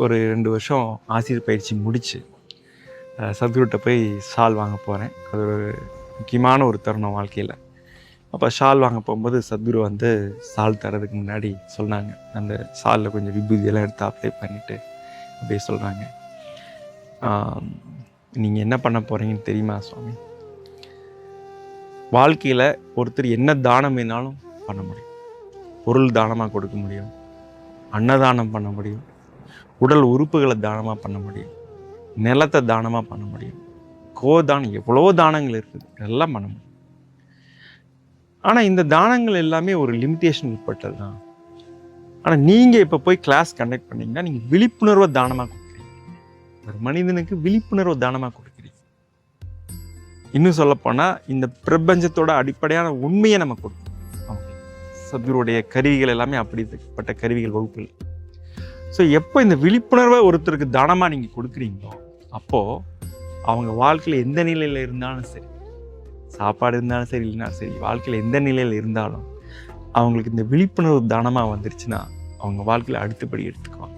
ஒரு ரெண்டு வருஷம் ஆசிரியர் பயிற்சி முடித்து அஹ், சத்குருட்ட போய் ஷால் வாங்க போகிறேன் அது ஒரு முக்கியமான ஒரு தருணம் வாழ்க்கையில். அப்போ ஷால் வாங்க போகும்போது சத்குரு வந்து ஷால் தரதுக்கு முன்னாடி சொன்னாங்க. அந்த ஷாலில் கொஞ்சம் விபூதியெல்லாம் எடுத்து அப்ளை பண்ணிவிட்டு அப்படியே சொல்கிறாங்க நீங்கள் என்ன பண்ண போகிறீங்கன்னு தெரியுமா சுவாமி? வாழ்க்கையில் ஒருத்தர் என்ன தானம் வேணாலும் பண்ண முடியும். பொருள் தானமாக கொடுக்க முடியும். அன்னதானம் பண்ண முடியும். உடல் உறுப்புகளை தானமாக பண்ண முடியும்? நிலத்தை தானமாக பண்ண முடியும்? கோதானம் எவ்வளோ தானங்கள் இருக்குது. எல்லாம் பண்ண முடியும். ஆனால் இந்த தானங்கள் எல்லாமே ஒரு லிமிட்டேஷன் உட்பட்டது தான் ஆனால் நீங்கள் இப்போ போய் கிளாஸ் கண்டக்ட் பண்ணீங்கன்னா நீங்கள் விழிப்புணர்வை தானமாக கொடுக்குறீங்க. ஒரு மனிதனுக்கு விழிப்புணர்வை தானமாக கொடுக்குறீங்க. இன்னும் சொல்லப்போனால் இந்த பிரபஞ்சத்தோட அடிப்படையான உண்மையை நம்ம கொடுக்கணும். சத்குருடைய கருவிகள் எல்லாமே அப்படிப்பட்ட கருவிகள் வகுப்புகள். ஸோ எப்போ இந்த விழிப்புணர்வை ஒருத்தருக்கு தானமாக நீங்கள் கொடுக்குறீங்களோ அப்போது அவங்க வாழ்க்கையில் எந்த நிலையில் இருந்தாலும் சரி சாப்பாடு இருந்தாலும் சரி இல்லைனாலும் சரி வாழ்க்கையில் எந்த நிலையில் இருந்தாலும் அவங்களுக்கு இந்த விழிப்புணர்வு தானமாக வந்துருச்சுன்னா அவங்க வாழ்க்கையில் அடுத்தபடி எடுத்துக்குவாங்க.